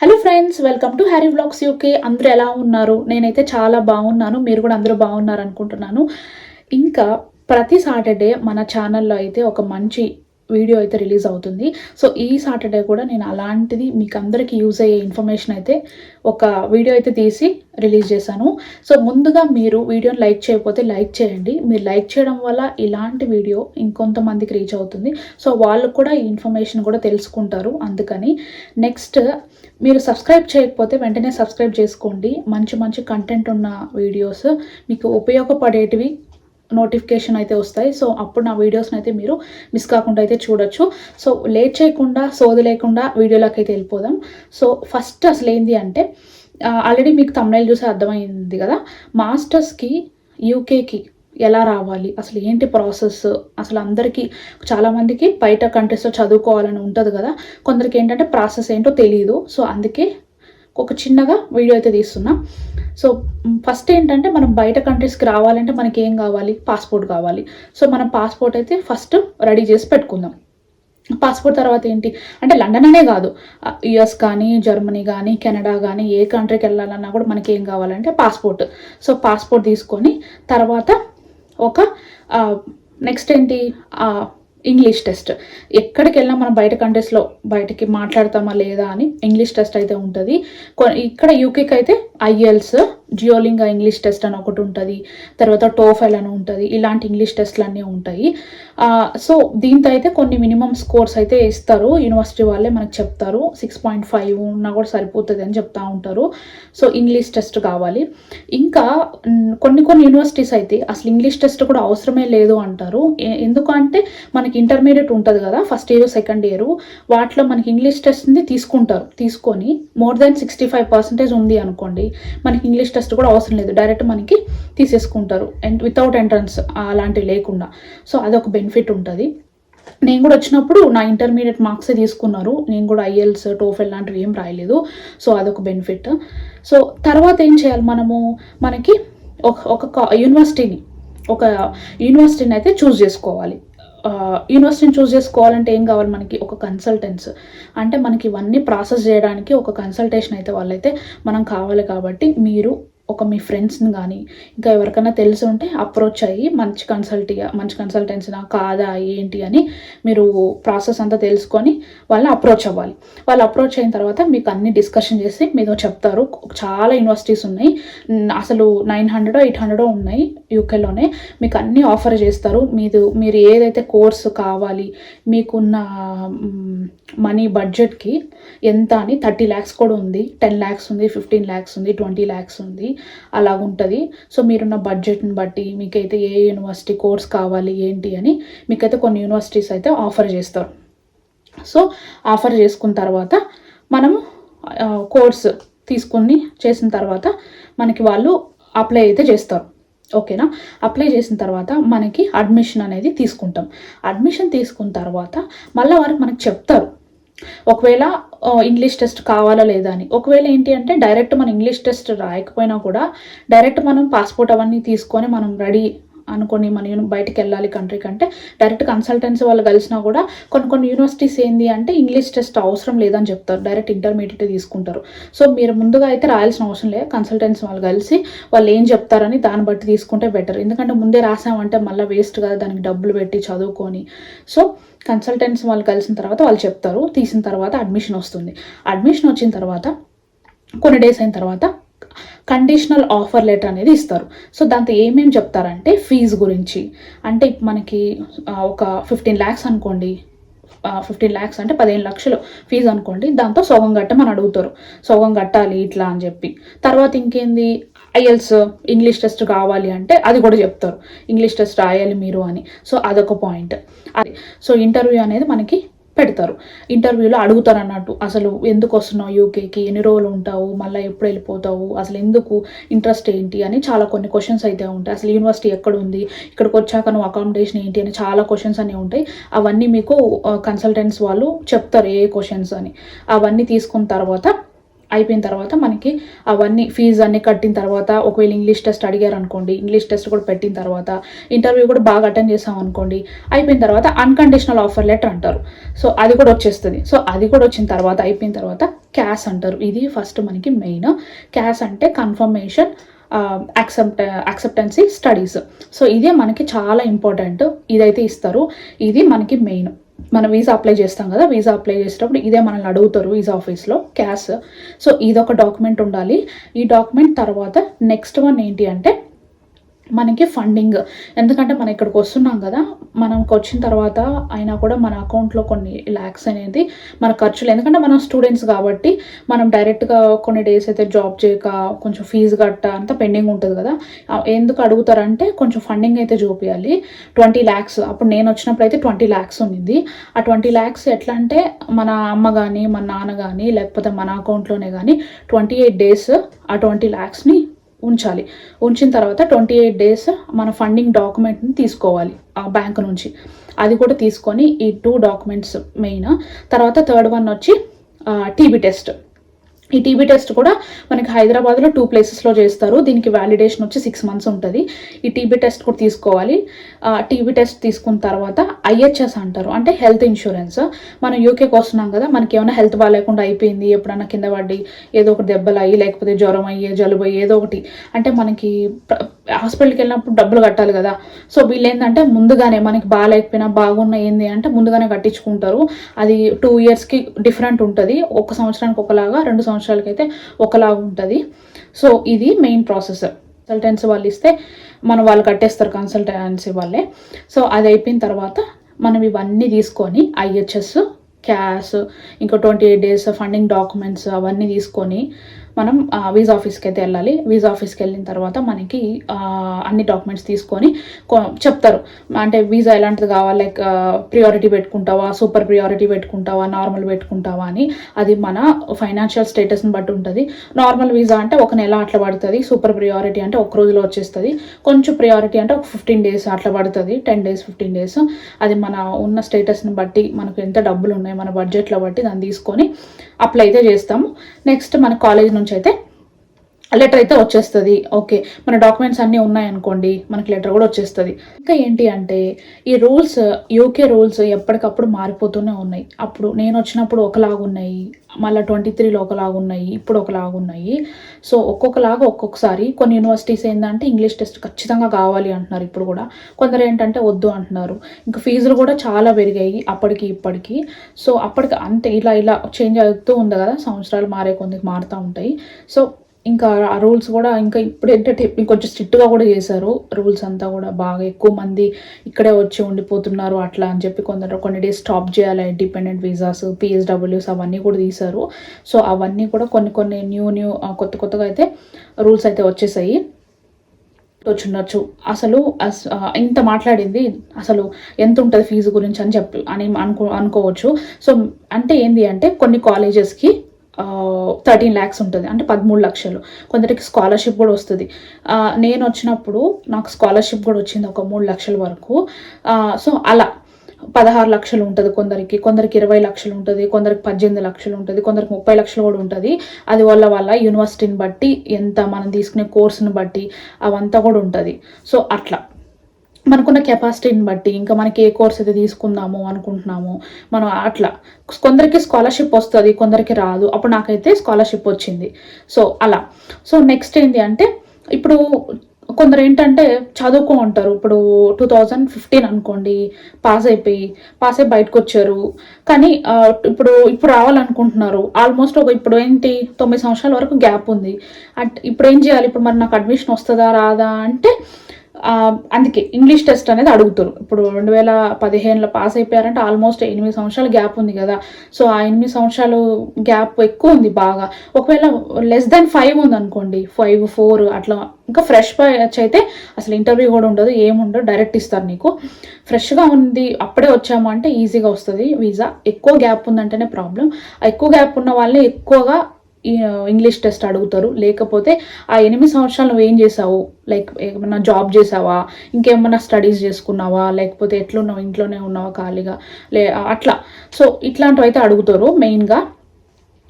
Hello friends welcome to Harry blogs UK అందరూ ఎలా ఉన్నారు? నేనైతే చాలా బాగున్నాను. మీరు కూడా అందరూ బాగున్నారు అనుకుంటున్నాను ఇంకా ప్రతి సాటర్డే మన ఛానల్లో అయితే ఒక మంచి వీడియో అయితే రిలీజ్ అవుతుంది. సో ఈ సాటర్డే కూడా నేను అలాంటిది మీకు అందరికీ యూజ్ అయ్యే ఇన్ఫర్మేషన్ అయితే ఒక వీడియో అయితే తీసి రిలీజ్ చేశాను. సో ముందుగా మీరు వీడియోని లైక్ చేయకపోతే లైక్ చేయండి. మీరు లైక్ చేయడం వల్ల ఇలాంటి వీడియో ఇంకొంతమందికి రీచ్ అవుతుంది. సో వాళ్ళు కూడా ఈ ఇన్ఫర్మేషన్ కూడా తెలుసుకుంటారు. అందుకని నెక్స్ట్ మీరు సబ్స్క్రైబ్ చేయకపోతే వెంటనే సబ్స్క్రైబ్ చేసుకోండి. మంచి మంచి కంటెంట్ ఉన్న వీడియోస్ మీకు ఉపయోగపడేటివి నోటిఫికేషన్ అయితే వస్తాయి. సో అప్పుడు నా వీడియోస్ని అయితే మీరు మిస్ కాకుండా అయితే చూడొచ్చు. సో లేట్ చేయకుండా సోది లేకుండా వీడియోలోకి అయితే వెళ్ళిపోదాం. సో ఫస్ట్ అసలు ఏంది అంటే ఆల్రెడీ మీకు తమిళ చూసి అర్థమైంది కదా మాస్టర్స్కి యూకేకి ఎలా రావాలి? అసలు ఏంటి ప్రాసెస్ అసలు అందరికీ చాలామందికి బయట కంట్రీస్లో చదువుకోవాలని ఉంటుంది కదా. కొందరికి ఏంటంటే ప్రాసెస్ ఏంటో తెలియదు సో అందుకే ఒక చిన్నగా వీడియో అయితే తీస్తున్నా. సో ఫస్ట్ ఏంటంటే మనం బయట కంట్రీస్కి రావాలంటే మనకి ఏం కావాలి? పాస్పోర్ట్ కావాలి. సో మనం పాస్పోర్ట్ అయితే ఫస్ట్ రెడీ చేసి పెట్టుకుందాం. పాస్పోర్ట్ తర్వాత ఏంటి? అంటే లండన్ అనే కాదు యుఎస్ కానీ జర్మనీ కానీ కెనడా కానీ ఏ కంట్రీకి వెళ్ళాలన్నా కూడా మనకి ఏం కావాలంటే పాస్పోర్ట్. సో పాస్పోర్ట్ తీసుకొని తర్వాత ఒక నెక్స్ట్ ఏంటి? ఇంగ్లీష్ టెస్ట్ ఎక్కడికి వెళ్ళినా మనం బయట కంట్రీస్లో బయటికి మాట్లాడతామా లేదా అని ఇంగ్లీష్ టెస్ట్ అయితే ఉంటుంది. ఇక్కడ యూకేకి అయితే ఐఎల్స్ జియోలింగ్ ఇంగ్లీష్ టెస్ట్ అని ఒకటి ఉంటుంది తర్వాత టోఫెల్ అని ఉంటుంది ఇలాంటి ఇంగ్లీష్ టెస్ట్లు అన్నీ ఉంటాయి సో దీంతో అయితే కొన్ని మినిమం స్కోర్స్ అయితే ఇస్తారు యూనివర్సిటీ వాళ్ళే మనకు చెప్తారు సిక్స్ పాయింట్ ఫైవ్ ఉన్నా కూడా సరిపోతుంది అని చెప్తా ఉంటారు. సో ఇంగ్లీష్ టెస్ట్ కావాలి. ఇంకా కొన్ని కొన్ని యూనివర్సిటీస్ అయితే అసలు ఇంగ్లీష్ టెస్ట్ కూడా అవసరమే లేదు అంటారు. ఎందుకంటే మనకి ఇంటర్మీడియట్ ఉంటుంది కదా ఫస్ట్ ఇయర్ సెకండ్ ఇయర్ వాటిలో మనకి ఇంగ్లీష్ టెస్ట్ని తీసుకుంటారు తీసుకొని more than sixty five percentage ఉంది అనుకోండి మనకి ఇంగ్లీష్ టెస్ట్ కూడా అవసరం లేదు. డైరెక్ట్ మనకి తీసేసుకుంటారు. అండ్ వితౌట్ ఎంట్రన్స్ అలాంటివి లేకుండా. సో అదొక బెనిఫిట్ ఉంటుంది. నేను కూడా వచ్చినప్పుడు నా ఇంటర్మీడియట్ మార్క్సే తీసుకున్నారు. నేను కూడా ఐఎల్స్ టోఫెల్ లాంటివి ఏం రాయలేదు. సో అదొక బెనిఫిట్ సో తర్వాత ఏం చేయాలి మనము? మనకి ఒక ఒక యూనివర్సిటీని ఒక యూనివర్సిటీని అయితే చూస్ చేసుకోవాలి. యూనివర్సిటీని చూస్ చేసుకోవాలంటే ఏం కావాలి మనకి? ఒక కన్సల్టెన్స్ అంటే మనకి ఇవన్నీ ప్రాసెస్ చేయడానికి ఒక కన్సల్టేషన్ అయితే వాళ్ళైతే మనం కావాలి కాబట్టి మీరు ఒక మీ ఫ్రెండ్స్ని కానీ ఇంకా ఎవరికైనా తెలిసి ఉంటే అప్రోచ్ అయ్యి మంచి కన్సల్టీ మంచి కన్సల్టెన్సీనా కాదా ఏంటి అని మీరు ప్రాసెస్ అంతా తెలుసుకొని వాళ్ళని అప్రోచ్ అవ్వాలి. వాళ్ళు అప్రోచ్ అయిన తర్వాత మీకు అన్ని డిస్కషన్ చేసి మీతో చెప్తారు. చాలా యూనివర్సిటీస్ ఉన్నాయి. అసలు నైన్ హండ్రెడ్ ఎయిట్ హండ్రెడో ఉన్నాయి యూకేలోనే. మీకు అన్ని ఆఫర్ చేస్తారు. మీరు మీరు ఏదైతే కోర్సు కావాలి మీకున్న మనీ బడ్జెట్కి ఎంత అని థర్టీ ల్యాక్స్ కూడా ఉంది. టెన్ ల్యాక్స్ ఉంది ఫిఫ్టీన్ ల్యాక్స్ ఉంది ట్వంటీ ల్యాక్స్ ఉంది. అలా ఉంటుంది. సో మీరున్న బడ్జెట్ని బట్టి మీకైతే ఏ యూనివర్సిటీ కోర్స్ కావాలి ఏంటి అని మీకైతే కొన్ని యూనివర్సిటీస్ అయితే ఆఫర్ చేస్తారు. సో ఆఫర్ చేసుకున్న తర్వాత మనము కోర్స్ తీసుకుని చేసిన తర్వాత మనకి వాళ్ళు అప్లై అయితే చేస్తారు. ఓకేనా? అప్లై చేసిన తర్వాత మనకి అడ్మిషన్ అనేది తీసుకుంటాం. అడ్మిషన్ తీసుకున్న తర్వాత మళ్ళీ వారు మనకు చెప్తారు. ఒకవేళ ఇంగ్లీష్ టెస్ట్ కావాలా లేదా అని. ఒకవేళ ఏంటి అంటే డైరెక్ట్ మనం ఇంగ్లీష్ టెస్ట్ రాయకపోయినా కూడా డైరెక్ట్ మనం పాస్పోర్ట్ అవన్నీ తీసుకొని మనం రెడీ అనుకొని మన బయటికి వెళ్ళాలి కంట్రీ కంటే డైరెక్ట్ కన్సల్టెన్సీ వాళ్ళు కలిసినా కూడా కొన్ని కొన్ని యూనివర్సిటీస్ ఏంటి అంటే ఇంగ్లీష్ టెస్ట్ అవసరం లేదని చెప్తారు. డైరెక్ట్ ఇంటర్మీడియట్ తీసుకుంటారు. సో మీరు ముందుగా అయితే రాయాల్సిన అవసరం లేదు. కన్సల్టెన్సీ వాళ్ళు కలిసి వాళ్ళు ఏం చెప్తారని దాన్ని బట్టి తీసుకుంటే బెటర్. ఎందుకంటే ముందే రాసామంటే మళ్ళీ వేస్ట్ కదా దానికి డబ్బులు పెట్టి చదువుకొని. సో కన్సల్టెంట్స్ వాళ్ళు కలిసిన తర్వాత వాళ్ళు చెప్తారు. తీసిన తర్వాత అడ్మిషన్ వస్తుంది. అడ్మిషన్ వచ్చిన తర్వాత కొన్ని డేస్ అయిన తర్వాత కండిషనల్ ఆఫర్ లెటర్ అనేది ఇస్తారు. సో దాంతో ఏమేమి చెప్తారంటే ఫీజు గురించి. అంటే మనకి ఒక ఫిఫ్టీన్ ల్యాక్స్ అనుకోండి. ఫిఫ్టీన్ ల్యాక్స్ అంటే పదిహేను లక్షలు ఫీజు అనుకోండి. దాంతో సొగం కట్టమని అడుగుతారు. సొగం కట్టాలి ఇట్లా అని చెప్పి. తర్వాత ఇంకేంది? ఐఎల్స్ ఇంగ్లీష్ టెస్ట్ కావాలి అంటే అది కూడా చెప్తారు. ఇంగ్లీష్ టెస్ట్ రాయాలి మీరు అని. సో అదొక పాయింట్ అది. సో ఇంటర్వ్యూ అనేది మనకి పెడతారు. ఇంటర్వ్యూలో అడుగుతారు అన్నట్టు అసలు ఎందుకు వస్తున్నావు యూకేకి? ఎన్ని రోజులు ఉంటావు? మళ్ళీ ఎప్పుడు వెళ్ళిపోతావు? అసలు ఎందుకు ఇంట్రెస్ట్ ఏంటి? అని చాలా కొన్ని క్వశ్చన్స్ అయితే ఉంటాయి. అసలు యూనివర్సిటీ ఎక్కడ ఉంది ఇక్కడికి వచ్చాక నువ్వు అకామిడేషన్ ఏంటి? అని చాలా క్వశ్చన్స్ అనేవి ఉంటాయి. అవన్నీ మీకు కన్సల్టెంట్స్ వాళ్ళు చెప్తారు ఏ క్వశ్చన్స్ అని. అవన్నీ తీసుకున్న తర్వాత అయిపోయిన తర్వాత మనకి అవన్నీ ఫీజు అన్నీ కట్టిన తర్వాత ఒకవేళ ఇంగ్లీష్ టెస్ట్ అడిగారు అనుకోండి ఇంగ్లీష్ టెస్ట్ కూడా పెట్టిన తర్వాత ఇంటర్వ్యూ కూడా బాగా అటెండ్ చేసాం అనుకోండి అయిపోయిన తర్వాత అన్కండిషనల్ ఆఫర్ లెటర్ అంటారు. సో అది కూడా వచ్చేస్తుంది. సో అది కూడా వచ్చిన తర్వాత అయిపోయిన తర్వాత క్యాష్ అంటారు. ఇది ఫస్ట్ మనకి మెయిన్ క్యాష్ అంటే confirmation accept acceptance studies so ఇదే మనకి చాలా ఇంపార్టెంట్ ఇదైతే ఇస్తారు. ఇది మనకి మెయిన్ మనం వీసా అప్లై చేస్తాం కదా వీసా అప్లై చేసేటప్పుడు ఇదే మనల్ని అడుగుతారు వీసా ఆఫీస్లో క్యాష్. సో ఇదొక డాక్యుమెంట్ ఉండాలి. ఈ డాక్యుమెంట్ తర్వాత నెక్స్ట్ వన్ ఏంటి అంటే మనకి ఫండింగ్ ఎందుకంటే మనం ఇక్కడికి వస్తున్నాం కదా మనకు వచ్చిన తర్వాత అయినా కూడా మన అకౌంట్లో కొన్ని ల్యాక్స్ అనేది మన ఖర్చులు. ఎందుకంటే మనం స్టూడెంట్స్ కాబట్టి మనం డైరెక్ట్గా కొన్ని డేస్ అయితే జాబ్ చేయక కొంచెం ఫీజు కట్ట అంతా పెండింగ్ ఉంటుంది కదా. ఎందుకు అడుగుతారంటే కొంచెం ఫండింగ్ అయితే చూపించాలి ట్వంటీ ల్యాక్స్ అప్పుడు నేను వచ్చినప్పుడు అయితే ట్వంటీ ల్యాక్స్ ఉన్నింది. ఆ ట్వంటీ ల్యాక్స్ ఎట్లా అంటే మన అమ్మ కానీ మన నాన్న కానీ లేకపోతే మన అకౌంట్లోనే కానీ ట్వంటీ ఎయిట్ డేస్ ఆ ట్వంటీ ల్యాక్స్ని ఉంచాలి. ఉంచిన తర్వాత ట్వంటీ ఎయిట్ డేస్ మన ఫండింగ్ డాక్యుమెంట్ని తీసుకోవాలి ఆ బ్యాంక్ నుంచి. అది కూడా తీసుకొని ఈ టూ డాక్యుమెంట్స్ మెయిన్ తర్వాత థర్డ్ వన్ వచ్చి టీబీ టెస్ట్ ఈ టీబీ టెస్ట్ కూడా మనకి హైదరాబాద్లో టూ ప్లేసెస్లో చేస్తారు. దీనికి వ్యాలిడేషన్ వచ్చి సిక్స్ మంత్స్ ఉంటుంది. ఈ టీబీ టెస్ట్ కూడా తీసుకోవాలి. టీబీ టెస్ట్ తీసుకున్న తర్వాత ఐహెచ్ఎస్ అంటారు. అంటే హెల్త్ ఇన్సూరెన్స్ మనం యూకేకి వస్తున్నాం కదా మనకి ఏమైనా హెల్త్ బాగాలేకుండా అయిపోయింది ఎప్పుడైనా కింద పడి ఏదో ఒకటి దెబ్బలు అయ్యి లేకపోతే జ్వరం అయ్యే జలుబు అయ్యి ఏదో ఒకటి. అంటే మనకి హాస్పిటల్కి వెళ్ళినప్పుడు డబ్బులు కట్టాలి కదా. సో వీళ్ళు ఏంటంటే ముందుగానే మనకి బాగాలేకపోయినా బాగున్న ఏంది అంటే ముందుగానే కట్టించుకుంటారు. అది టూ ఇయర్స్కి డిఫరెంట్ ఉంటుంది. ఒక సంవత్సరానికి ఒకలాగా రెండు సంవత్సరాలు అయితే ఒకలాగా ఉంటుంది. సో ఇది మెయిన్ ప్రాసెస్ కన్సల్టెన్సీ వాళ్ళు ఇస్తే మనం వాళ్ళు కట్టేస్తారు కన్సల్టెన్సీ వాళ్ళే. సో అది అయిపోయిన తర్వాత మనం ఇవన్నీ తీసుకొని ఐహెచ్ఎస్ క్యాష్ ఇంకా twenty eight days funding documents అవన్నీ తీసుకొని మనం వీజా ఆఫీస్కి అయితే వెళ్ళాలి. వీజా ఆఫీస్కి వెళ్ళిన తర్వాత మనకి అన్ని డాక్యుమెంట్స్ తీసుకొని చెప్తారు. అంటే వీసా ఎలాంటిది కావాలి? లైక్ ప్రియారిటీ పెట్టుకుంటావా? సూపర్ ప్రియారిటీ పెట్టుకుంటావా? నార్మల్ పెట్టుకుంటావా అని. అది మన ఫైనాన్షియల్ స్టేటస్ని బట్టి ఉంటుంది. నార్మల్ వీసా అంటే ఒక నెల అట్లా పడుతుంది. సూపర్ ప్రియారిటీ అంటే ఒక రోజులో వచ్చేస్తుంది. కొంచెం ప్రియారిటీ అంటే ఒక ఫిఫ్టీన్ డేస్ అట్లా పడుతుంది. Ten days fifteen days. అది మన ఉన్న స్టేటస్ని బట్టి మనకు ఎంత డబ్బులు ఉన్నాయి మన బడ్జెట్లో బట్టి దాన్ని తీసుకొని అప్లై అయితే చేస్తాము. నెక్స్ట్ మన కాలేజ్ నుంచి అయితే లెటర్ అయితే వచ్చేస్తుంది. ఓకే మన డాక్యుమెంట్స్ అన్నీ ఉన్నాయనుకోండి మనకి లెటర్ కూడా వచ్చేస్తుంది. ఇంకా ఏంటి అంటే ఈ రూల్స్ యూకే రూల్స్ ఎప్పటికప్పుడు మారిపోతూనే ఉన్నాయి. అప్పుడు నేను వచ్చినప్పుడు ఒకలాగున్నాయి మళ్ళీ ట్వంటీ త్రీలో ఒకలాగా ఉన్నాయి ఇప్పుడు ఒకలాగా ఉన్నాయి. సో ఒక్కొక్కలాగా ఒక్కొక్కసారి కొన్ని యూనివర్సిటీస్ ఏంటంటే ఇంగ్లీష్ టెస్ట్ ఖచ్చితంగా కావాలి అంటున్నారు ఇప్పుడు కూడా. కొందరు ఏంటంటే వద్దు అంటున్నారు. ఇంకా ఫీజులు కూడా చాలా పెరిగాయి అప్పటికి ఇప్పటికి. సో అప్పటికి అంతే ఇలా ఇలా చేంజ్ అవుతూ ఉంది కదా సంవత్సరాలు మారే కొద్దిగా మారుతూ ఉంటాయి. సో ఇంకా ఆ రూల్స్ కూడా ఇంకా ఇప్పుడు ఏంటంటే ఇంకొంచెం స్ట్రిక్ట్గా కూడా చేశారు. రూల్స్ అంతా కూడా బాగా ఎక్కువ మంది ఇక్కడే వచ్చి ఉండిపోతున్నారు అట్లా అని చెప్పి కొందరు కొన్ని డేస్ స్టాప్ చేయాలి డిపెండెంట్ వీసాస్ పిఎస్డబ్ల్యూస్ అవన్నీ కూడా తీశారు. సో అవన్నీ కూడా కొన్ని కొన్ని న్యూ న్యూ కొత్త కొత్తగా అయితే రూల్స్ అయితే వచ్చేసాయి. వచ్చుండొచ్చు. అసలు ఇంత మాట్లాడింది అసలు ఎంత ఉంటుంది ఫీజు గురించి అని చెప్పి అని అనుకో అనుకోవచ్చు. సో అంటే ఏంది అంటే కొన్ని కాలేజెస్కి థర్టీన్ ల్యాక్స్ ఉంటుంది. అంటే పదమూడు లక్షలు. కొందరికి స్కాలర్షిప్ కూడా వస్తుంది. నేను వచ్చినప్పుడు నాకు స్కాలర్షిప్ కూడా వచ్చింది ఒక మూడు లక్షల వరకు. సో అలా పదహారు లక్షలు ఉంటుంది కొందరికి. కొందరికి ఇరవై లక్షలు ఉంటుంది. కొందరికి పద్దెనిమిది లక్షలు ఉంటుంది. కొందరికి ముప్పై లక్షలు కూడా ఉంటుంది. అది వాళ్ళ వాళ్ళ యూనివర్సిటీని బట్టి ఎంత మనం తీసుకునే కోర్సుని బట్టి అవంతా కూడా ఉంటుంది. సో అట్లా. మనకున్న కెపాసిటీని బట్టి ఇంకా మనకి ఏ కోర్స్ అయితే తీసుకుందాము అనుకుంటున్నాము మనం అట్లా. కొందరికి స్కాలర్షిప్ వస్తుంది కొందరికి రాదు. అప్పుడు నాకైతే స్కాలర్షిప్ వచ్చింది. సో అలా. సో నెక్స్ట్ ఏంటి అంటే ఇప్పుడు కొందరు ఏంటంటే చదువుకో ఉంటారు ఇప్పుడు టూ థౌజండ్ ఫిఫ్టీన్ అనుకోండి పాస్ అయిపోయి పాస్ అయి బయటకు వచ్చారు కానీ ఇప్పుడు ఇప్పుడు రావాలనుకుంటున్నారు. ఆల్మోస్ట్ ఒక ఇప్పుడు ఏంటి తొమ్మిది సంవత్సరాల వరకు గ్యాప్ ఉంది. అట్ ఇప్పుడు ఏం చేయాలి? ఇప్పుడు మరి నాకు అడ్మిషన్ వస్తుందా రాదా అంటే అందుకే ఇంగ్లీష్ టెస్ట్ అనేది అడుగుతారు. ఇప్పుడు రెండు వేల పదిహేనులో పాస్ అయిపోయారంటే ఆల్మోస్ట్ ఎనిమిది సంవత్సరాలు గ్యాప్ ఉంది కదా. సో ఆ ఎనిమిది సంవత్సరాలు గ్యాప్ ఎక్కువ ఉంది బాగా. ఒకవేళ లెస్ దాన్ ఫైవ్ ఉంది అనుకోండి ఫైవ్ ఫోర్ అట్లా ఇంకా ఫ్రెష్ బ్యాచ్ అయితే అసలు ఇంటర్వ్యూ కూడా ఉండదు ఏముండదు డైరెక్ట్ ఇస్తారు నీకు. ఫ్రెష్గా ఉంది అప్పుడే వచ్చాము అంటే ఈజీగా వస్తుంది వీసా. ఎక్కువ గ్యాప్ ఉందంటేనే ప్రాబ్లం. ఎక్కువ గ్యాప్ ఉన్న వాళ్ళని ఎక్కువగా ఇంగ్లీష్ టెస్ట్ అడుగుతారు. లేకపోతే ఆ ఎనిమిది సంవత్సరాలు నువ్వు ఏం చేసావు? లైక్ ఏమన్నా జాబ్ చేసావా? ఇంకేమన్నా స్టడీస్ చేసుకున్నావా? లేకపోతే ఎట్లున్నావు? ఇంట్లోనే ఉన్నావా ఖాళీగా? లే అట్లా. సో ఇట్లాంటివి అయితే అడుగుతారు మెయిన్గా.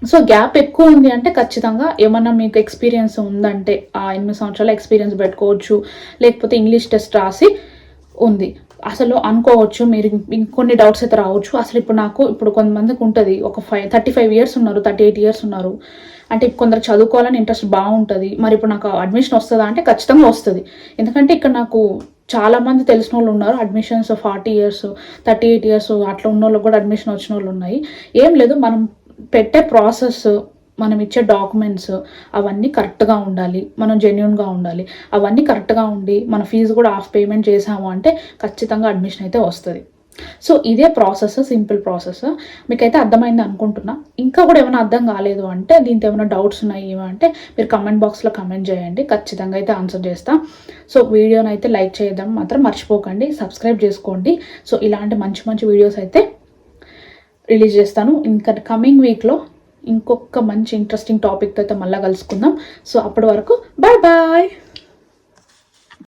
సో గ్యాప్ ఎక్కువ ఉంది అంటే ఖచ్చితంగా ఏమన్నా మీకు ఎక్స్పీరియన్స్ ఉందంటే ఆ ఎనిమిది సంవత్సరాల ఎక్స్పీరియన్స్ పెట్టుకోవచ్చు. లేకపోతే ఇంగ్లీష్ టెస్ట్ రాసి ఉంది. అసలు అనుకోవచ్చు మీరు ఇంకొన్ని డౌట్స్ అయితే రావచ్చు. అసలు ఇప్పుడు నాకు ఇప్పుడు కొంతమందికి ఉంటుంది. ఒక ఫైవ్ థర్టీ ఫైవ్ ఇయర్స్ ఉన్నారు థర్టీ ఎయిట్ ఇయర్స్ ఉన్నారు. అంటే కొందరు చదువుకోవాలని ఇంట్రెస్ట్ బాగుంటుంది. మరి ఇప్పుడు నాకు అడ్మిషన్ వస్తుందా అంటే ఖచ్చితంగా వస్తుంది. ఎందుకంటే ఇక్కడ నాకు చాలామంది తెలిసిన వాళ్ళు ఉన్నారు. Admissions forty years thirty eight years అట్లా ఉన్న వాళ్ళకి కూడా అడ్మిషన్ వచ్చిన వాళ్ళు ఉన్నాయి. ఏం లేదు మనం పెట్టే ప్రాసెస్ మనం ఇచ్చే డాక్యుమెంట్స్ అవన్నీ కరెక్ట్గా ఉండాలి మనం జెన్యున్గా ఉండాలి. అవన్నీ కరెక్ట్గా ఉండి మన ఫీజు కూడా హాఫ్ పేమెంట్ చేసాము అంటే ఖచ్చితంగా అడ్మిషన్ అయితే వస్తుంది. సో ఇదే ప్రాసెస్ సింపుల్ ప్రాసెస్ మీకైతే అర్థమైంది అనుకుంటున్నా. ఇంకా కూడా ఏమైనా అర్థం కాలేదు అంటే దీంతో ఏమైనా డౌట్స్ ఉన్నాయి అంటే మీరు కమెంట్ బాక్స్లో కమెంట్ చేయండి. ఖచ్చితంగా అయితే ఆన్సర్ చేస్తా. సో వీడియోని అయితే లైక్ చేయడం మాత్రం మర్చిపోకండి. సబ్స్క్రైబ్ చేసుకోండి. సో ఇలాంటి మంచి మంచి వీడియోస్ అయితే రిలీజ్ చేస్తాను. ఇంకా కమింగ్ వీక్లో ఇంకొక మంచి ఇంట్రెస్టింగ్ టాపిక్తో అయితే మళ్ళీ కలుసుకుందాం. సో అప్పటి వరకు బాయ్ బాయ్